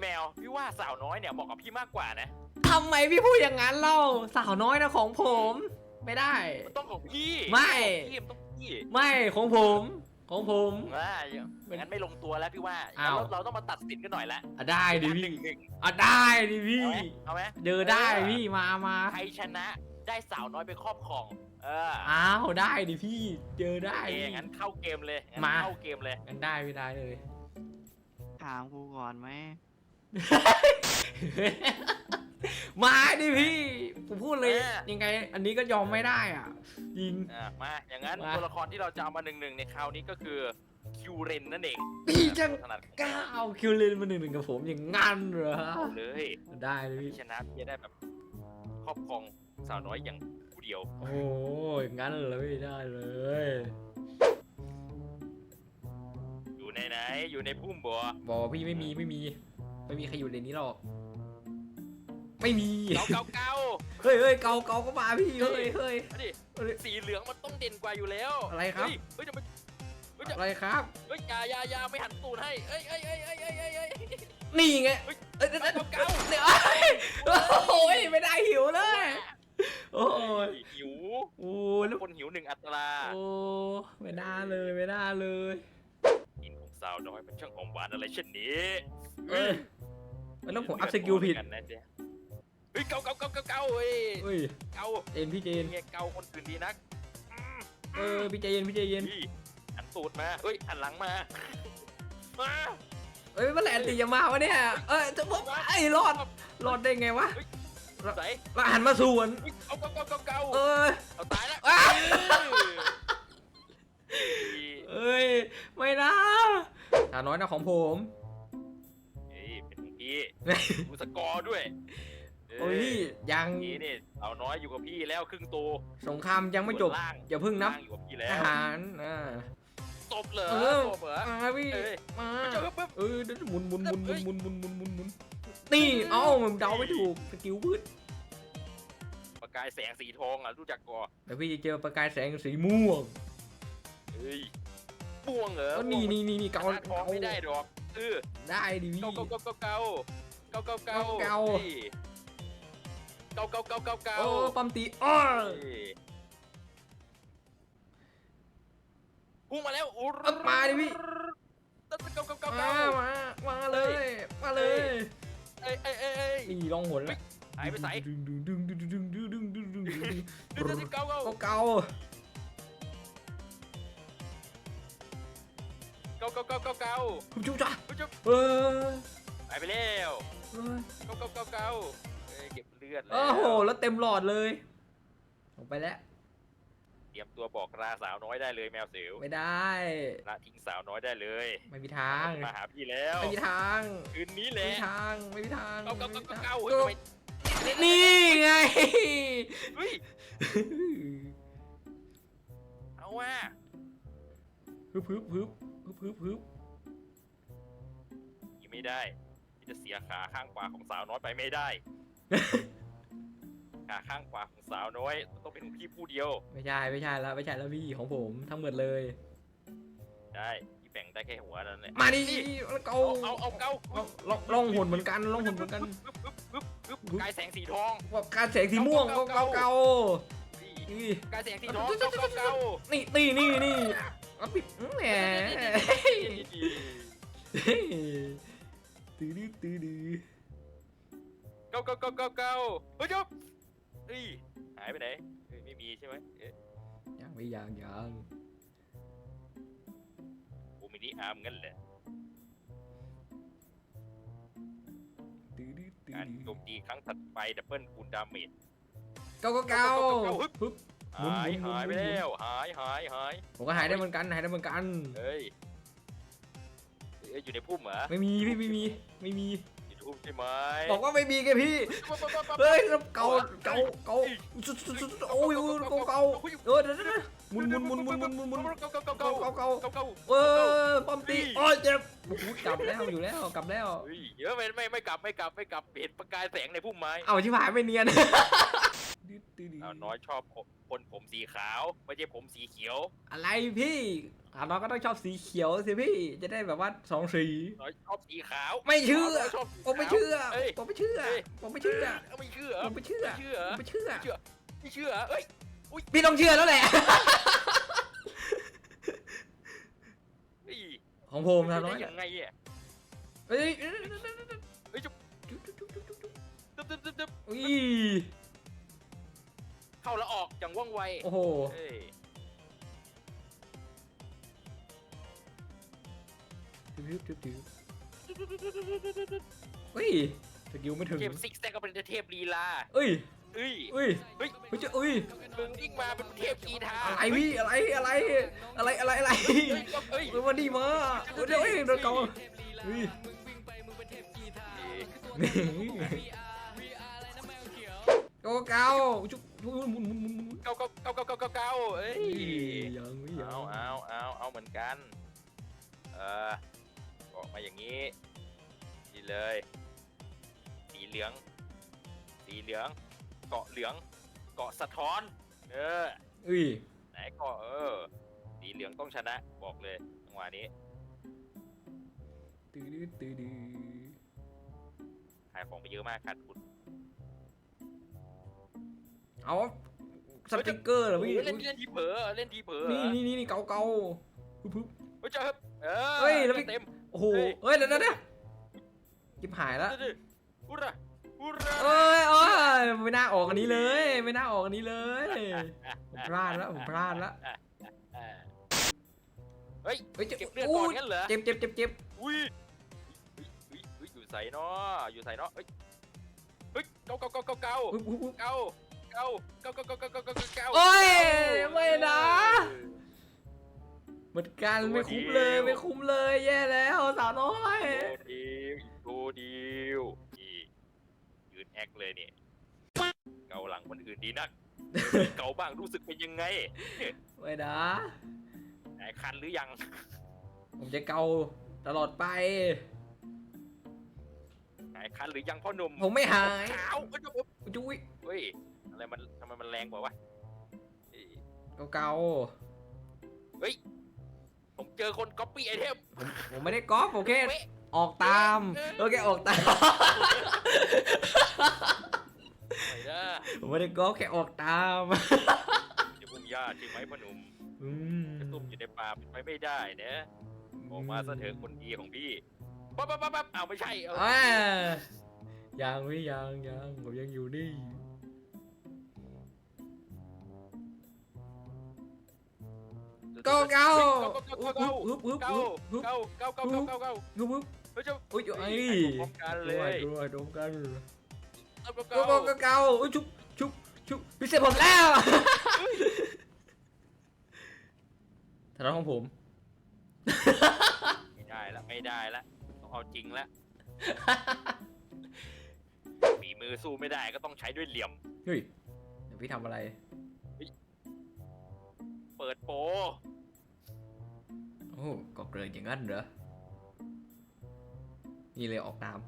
แมวพี่ว่าสาวน้อยเนี่ยเหมาะกับพี่มากกว่านะทำไมพี่พูดอย่างนั้นเล่าสาวน้อยนะของผม ไม่ได้ มันต้องของพี่ไม่พี่มันต้องพี่ไม่ของผม ของผม ว่าอย่างนั้นไม่ลงตัวแล้วพี่ว่าอ้าว เราเราต้องมาตัดสินกันหน่อยละอะได้ดิหพี่นึ่งหนึ่งอะได้ดิพี่เอาไหมเจอได้พี่มามาใครชนะได้สาวน้อยไปครอบครอง เอออ้าวได้ดิพี่เจอได้ โอเคพี่งั้นเข้าเกมเลยงั้นมา เข้าเกมเลย งั้นได้ไม่ได้เลย ถามกูก่อนไหม มาดิพี่ผมพูดเลยยังไง อันนี้ก็ยอมไม่ได้อะยิง อะมา อย่างนั้นมา ตัวละครที่เราจะเอามาหนึ่งหนึ่งในคราวนี้ก็คือคิวเรนนั่นเองพี่จังถนัดของกล้าเอาคิวเลนมาหนึ่งหนึ่งกับผมอย่างงั้นเหรอเอาเลยได้เลยพี่พี่ชนะพี่จะได้แบบครอบครองสาวน้อยอย่างผู้เดียว โอ้ยงั้นเลยได้เลย อยู่ในไหน อยู่ในพุ่มบัวบอกพี่ไม่มีไม่มี ไม่มีใครอยู่ในนี้หรอก ไม่มี เกาเกาเกาเฮ้ยเฮ้ยเกาเกาก็มาพี่เฮ้ยเฮ้ยมาดิสีเหลืองมันต้องเด่นกว่าอยู่แล้วอะไรครับ เฮ้ยเฮ้ยจะมาเฮ้ยจะอะไรครับ เฮ้ยอยาอยาอยาไม่หันตูดให้เอ้ยเอ้ยเอ้ยเอ้ยเอ้ยเอ้ยเอ้ยนี่ไงเฮ้ยเอ้ยเอ้ยเอ้ยเกาเกาเดี๋ยวเอ้ยโอ้ยไม่ได้หิวเลย โอ้ยหิวโอ้ยแล้วคนหิวหนึ่งอัตรา โอ้ไม่ได้เลยไม่ได้เลยกินของ สาวน้อยมันช่างหอมหวานอะไรเช่นนี้เออแล้วผมอัพสกิลผิดกันนะเจ๊เฮ้ยเกาเกาเกาเกาเกาเฮ้ยเฮ้ยเกาเจนพี่เจนเงี้ยเกาคนอื่นดีนักอืมเออพี่ใจเย็นพี่ใจเย็นพี่หันตูดมาเฮ้ยหันหลังมามาเอ้ยเมื่อไหร่อันตีจะมาวะเนี่ยเอ้ยจะบอกไอ้ยรอดรอดได้ไงวะใส่แล้วหันมาสวนเฮ้ยเอาเกาเกาเกาเกาเออเอาตายแล้วอ้าเฮ้ยเอ้ย ไม่นะสาวน้อยนะของผม เฮ้ยเป็นของพี่ดูสกอร์ด้วยโอ้ยยังนี่นี่สาวน้อยอยู่กับพี่แล้วครึ่งตัวสงครามยังไม่จบส่วนล่างอย่าเพิ่งนับล่างอยู่กับพี่ทแล้วหารอ่าตบเหรอเออตบเหรอมาพี่เอ้ยมาเจอปุ๊บเออเดี๋ยวหมุนหมุนหมุนหมุนหมุนหมุนหมุนหมุนหมุนนี่เอ้ามันเดาไม่ถูกสกิลพืชประกายแสงสีทองอะรู้จักก่อแต่พี่จะเจอประกายแสงสีม่วงเฮ้ย ม่วงเหรอเออนี่นี่นี่นี่เกาเกาทองไม่ได้ดอกเออได้ดิพี่ เกาเกาเกาเกาเกาเกาเกาเกา เกาฮ้ยเกาเกาเกาเกาเกาโอ้ปั๊มตีอ้อเฮ้ยพุ่งมาแล้วอู้เอามาดิพี่เกาเกาเกามาเกามามาเลยมาเลยเอ้ยเอ้ยเอ้ยเอ้ยนี่ลองหนละหายไปใส่ดึงดึงดึงดึงดึงดึงดึงดึงดึงดึงดึงเดี๋ยวเดี๋ยวเกาเกาก็เกา เกาเกาเกาเกาเกาคุณจุ๊จ้าคุณจะเออหายไปแล้วเออเกาเกาเกาเกาเอ้ยเก็บเลือดแล้วโอ้โห แล้วเต็มหลอดเลยออกไปแล้ว เตรียมตัวบอกลาสาวน้อยได้เลยแมวเสียวไม่ได้ ละทิ้งสาวน้อยได้เลยไม่มีทาง มาหาพี่แล้วไม่มีทาง คืนนี้แหไม่ละ มีทาง ไม่มีทางเกาเกาเกาเกาเกาไม่เฮ้ยมีทำไมทางนี่ไง เฮ้ยเอาว่าฮึบฮึบฮึบ ฮึบฮึบฮึบยังไม่ได้พี่จะเสียขาข้างขวาของสาวน้อยไปไม่ได้ ขาข้างขวาของสาวน้อยต้องเป็นของพี่ผู้เดียว ไม่ใช่ไม่ใช่แล้วไม่ใช่แล้วพี่ของผมทั้งหมดเลย ได้พี่แบ่งได้แค่หัวนั่นแหละมาดิแล้วเกาเอาเอาเอาเกาเอาลองลองหุ่นเหมือนกันลองหุ่นเหมือนกันปึ๊บปึ๊บปึ๊บปึ๊บกายแสงสีทองว่าการแสงสีม่วงก็เกาเกานี่นี่กายแสงสีทองเกาเกาเกานี่นี่นี่นี่ เอาปิดแหมตื้อดื้อตื้อดื้อเก้าเก้าเก้าเก้าเก้าเฮ้ยจบเฮ้ยหายไปไหนเฮ้ยไม่มีใช่ไหมเอ๊ะยังไม่ยังยังโอมินิอาร์มงั้นแหละตื้อดื้อตื้อการดื้อโจมตีครั้งถัดไปดับเบิลคูณดาเมจเก้าเก้าเก้าฮึบ ปึ๊บหมุนหายหมุน หายหมุไปนแล้วหายหายหายผมก็หายได้เหมือนกันหายได้เหมือนกัน เฮ้ยเอ้ยอยู่ในพุ่มเหรอไม่มีพี่ไม่มีไม่มีอยู่ในพุ่มใช่ไหมบอกว่าไม่มีไงพี่เฮ้ยแล้วเกาเกาเกาสุดสุดสุดโอ้ยโอ้ยเกาเกาเออเดี๋ยวเดี๋ยวเดี๋ยวหมุนหมุนหมุนหมุนหมุนหมุนหมุนเกาเกาเกาเกาเกาเกาเกาเกาเกาเออป้อมตีโอ้ยเจ็บโอ้โหกลับแล้วอยู่แล้วกลับแล้วเฮ้ยเยอะไม่ไม่ไม่กลับไม่กลับไม่กลับเห็นประกายแสงในพุ่มไม้เอาชิบหายไม่เนียน ดเอาน้อยชอบคนผมสีขาวไม่ใช่ผมสีเขียว อะไรพี่สาวน้อยก็ต้องชอบสีเขียวสิพี่ จะได้แบบว่าสองสี น้อยชอบสีขาวไม่เชื่อ น้ยชอบสีผมไม่ขาวเชื่อเอ้ยผมไม่เชื่อ เอ้ยผมไม่เชื่อเอาไม่เชื่อผมไม่เชื่อ ไม่เชื่อผมไม่เชื่อไม่เชื่อเอ้ยพี่ต้องเชื่อแล้วแหละ เฮ้ยของผมสาวน้อยได้ยังไงอะเฮ้ยเฮ้ยจุ๊บจุ๊บจุ๊บจุ๊บจุ๊บจุ๊บตึ๊บตึ๊บตึ๊บตึ๊บอุ้ย เข้าแล้วออกอย่างว่องไวโอ้โหเฮ้ยจุ๊บจุ๊บจุ๊บเฮ้ยสกิลไม่ถึง เทพซิกแซกก็เป็นเทพลีลาเอ้ยเอ้ยเอ้ยเฮ้ยเฮ้ยจะเอ้ย มึงวิ่งมาเป็นเทพกีทาอะไรพี่อะไรอะไรอะไรอะไรอะไรเฮ้ยเฮ้ยเฮ้ยมาดีมาเดี๋ยวเฮ้ยโดนเกาเฮ้ยโกเกาจุ๊บจุ๊บ หมุนหมุนหมุนหมุนเก้าเก้าเก้าเก้าเก้าเก้าเก้าเอ้ยยังไม่ยัเอาเอาเอาเอาเหมือนกันเออออกมาอย่างนี้ดีเลย สีเหลือง สีเหลือง เกาะเหลือง เกาะสะท้อน เออเอ้ยไหนเกาะเออ สีเหลืองต้องชนะบอกเลยจังหวะนี้ตื้อดื้อตื้อดื้อขายของไปเยอะมากขาดทุน เอาสติ๊กเกอร์เหรอพี่โอ้ยเล่นเล่นทีเผลอเล่นทีเผลอนี่นี่นี่นี่เกาเกาปึ๊บปึ๊บเฮ้ยเจ้าครับเออเฮ้ยแล้วพี่เต็มโอ้โหเฮ้ยเฮ้ยเดี๋ยวเดี๋ยวเดี๋ยวจิบหายแล้วเดี๋ยวๆอุระอุระเอ้ยเอ้ยไม่น่าออกอันนี้เลย ไม่น่าออกอันนี้เลยผมพลาดแล้วผมพลาดแล้วเฮ้ยเฮ้ยเจ็บเก็บเลือดอู้ก่อนงั้นเหรอเจ็บเจ็บเจ็บเจ็บอุ้ยอุ้ยอุ้ยอยู่ใส่เนาะอยู่ใส่เนาะเฮ้ยเฮ้ยเกาเกาเกาเกาเกาอุ๊ยอุ๊ยอุ๊ยเกา เกาเกาเกาเกาเกาเกาเกาเกาโอ้ยไม่นะ เหมือนกันไม่คุ้มเลยไม่คุ้มเลยแย่แล้วสาวน้อยโดดิวอีกโดดิวนี่ยืนแอคเลยนี่เกาหลังคนอื่นดีนัก เกาบ้างรู้สึกเป็นยังไงไม่นะหายคันหรือยัง ผมจะเกาตลอดไปหายคันหรือยังพ่อหนุ่มผมไม่หายขาวเอ้ยเอ้ยจุ้ยเฮ้ย อะไรมันทำไมมันแรงกว่าวะเอ้ยเกาเกาผมเจอคนก๊อปปี้ไอเทมผมผมไม่ได้ก๊อปโอเคเป๊ะออกตามโอเค ออกตาม ไม่ได้ผมไม่ได้ก๊อปแค่ออกตามจะบุ้งยาใช่ไหมพ่อหนุ่มอืมจะตุ้มอยู่ในป่าเป็นไปไม่ได้นะออกมาซะเถอะคนดีของพี่ปั๊บปั๊บปั๊บปั๊บอ้าวไม่ใช่เอา อ่ายังไม่ยังยังผมยังอยู่นี่ เกาเกาเกาเกาเกาฮึบฮึบเกาฮึบเกาเกาเกาเกาเกาเกาฮึบฮึบเฮ้ยเจ้าอุ้ยไอ้พร้อมกันเลด้วยยด้วยดมกันเกาเกาเกาเกาเกาเกาอุ้ยชุบชุบชุบพิเศษผมแล้วทางของผมไม่ได้ละไม่ได้ละต้องเอาจริงละมีมือสู้ไม่ได้ก็ต้องใช้ด้วยเหลี่ยมเฮ้ยเดี๋ยวพี่ทำอะไรเปิดโปโอ้ก็เกิดอย่างนั้นเหรอ นี่เลยออกตาม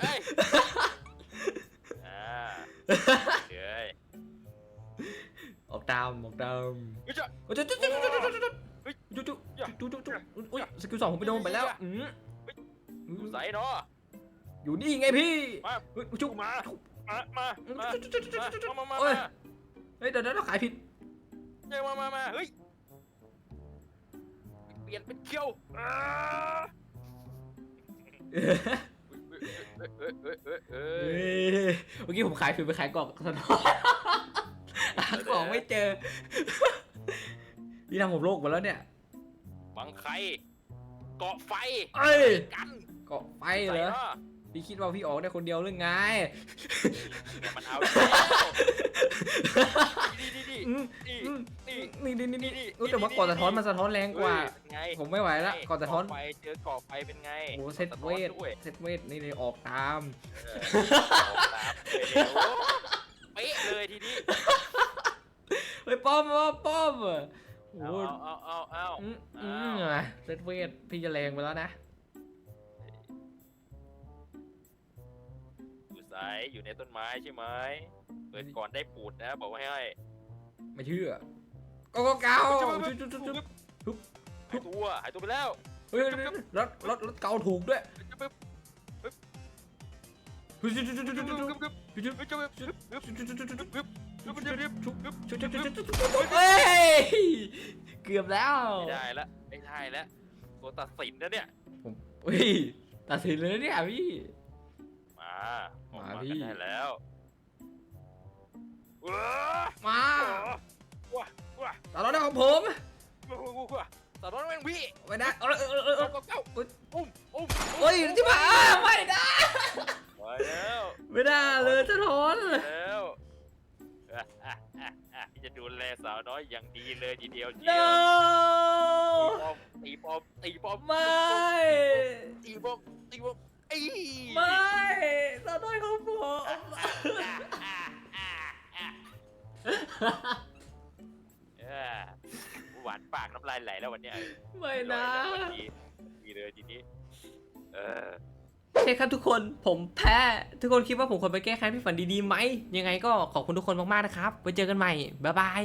เฮ้ยอ่าเดี๋ยออกตาม ออกตามเฮ้ยจ้าโอ้ยจุ๊จุ๊จุ๊จุ๊จุ๊จุ๊จุ๊จุ๊จุ๊จุ๊จุ๊อุ้ยสกิลสองผมไปโดนไปแล้วอืมใส่เนาะอยู่นี่ไงพี่มาเฮ้ยจุ๊มา มา มา มาจุ๊จุ๊จุ๊จุ๊จุ๊จุ๊มา มามาโอ้ยมาเฮ้ยเดี๋ยวเดี๋ยวเราขายผิดเฮ้ยมามามาเฮ้ย เปลี่ยนเป็นเคี้ยวอ่าเฮ้ยเฮ้ยเฮ้ยเฮ้ยเฮ้ยเฮ้เฮ้ยยเมื่อกี้ผมขายผิดไปขายกล่องสะท้อนหาของไม่เจอพี่ทำผมโลกหมดแล้วเนี่ย บังไคเกาะไฟเอ้ยกันเกาะไฟเหรอ ใส่นาะพี่คิดว่าพี่ออกได้คนเดียวหรือไง เนี่ยมันเอาอีกแล้ว นี่นี่นี่อืมนี่อืมนี่นี่ นี่นี่นี่นี่อุ๊ยแต่ว่าก่อนสะท้อนมันสะท้อนแรงกว่า เฮ้ยเป็นไงผมไม่ไหวละก่อนสะท้อนเกาะไฟเจอเกาะไฟเป็นไงโอ้โหเซตสะเวท้อนทด้วยเซตเวทนี่เลยออกตาม เออออกตามเร็วเป๊ะเลยทีนี้เฮ้ยป้อมป้อมป้อมอะโอ้เอาโหเอาเอาเอาอืมอืมอะเซตเวทพี่จะแรงไปแล้วนะ อยู่ไสสัยอยู่ในต้นไม้ใช่ไหม เปิดก่อนได้ปูดนะบอกไว้ให้ไม่เชื่อก็ก็เก่าจุ๊บจุ๊บจุ๊บจุ๊บหายตัวหายตัวไปแล้วเฮ้ยรถรถรถเก่าถูกด้วยเฮ้ยจุ๊บจุ๊บจุ๊บจุ๊บจุ๊บจุ๊บจุ๊บจุ๊บจุ๊บจุ๊บเฮ้ยเกือบแล้วไม่ได้ละไม่ได้ละตัวตัดสินนะเนี่ยผมเฮ้ยตัดสินเลยเนี่ยพี่มาออกมามาพี่กันได้แล้ วว้ามาว้าว้าตอนนั้นของผมว้าว้าตอนนั้นแม่งพี่ไม่ได้เออเออเออเออเก้าเก้าอุ้มอุ้มอุ้มเฮ้ยที่มาไม่ได้มาแล้วไม่ได้เลยสะท้อนแล้วอะอะอะอะจะดูแลสาวน้อยอย่างดีเลยทีเดียวเชีโนยวตีปอมตีปอมตีปอมไม่ เออหวานปากน้ำลายไหลแล้ววันเนี้ยไม่นะวันนี้ดีเลยทีนี้ เออ โอเคครับทุกคนผมแพ้ ทุกคนคิดว่าผมควรไปแก้แค้นพี่ฝันดีๆไหม ยังไงก็ขอบคุณทุกคนมากๆนะครับไว้เจอกันใหม่ บ๊ายบาย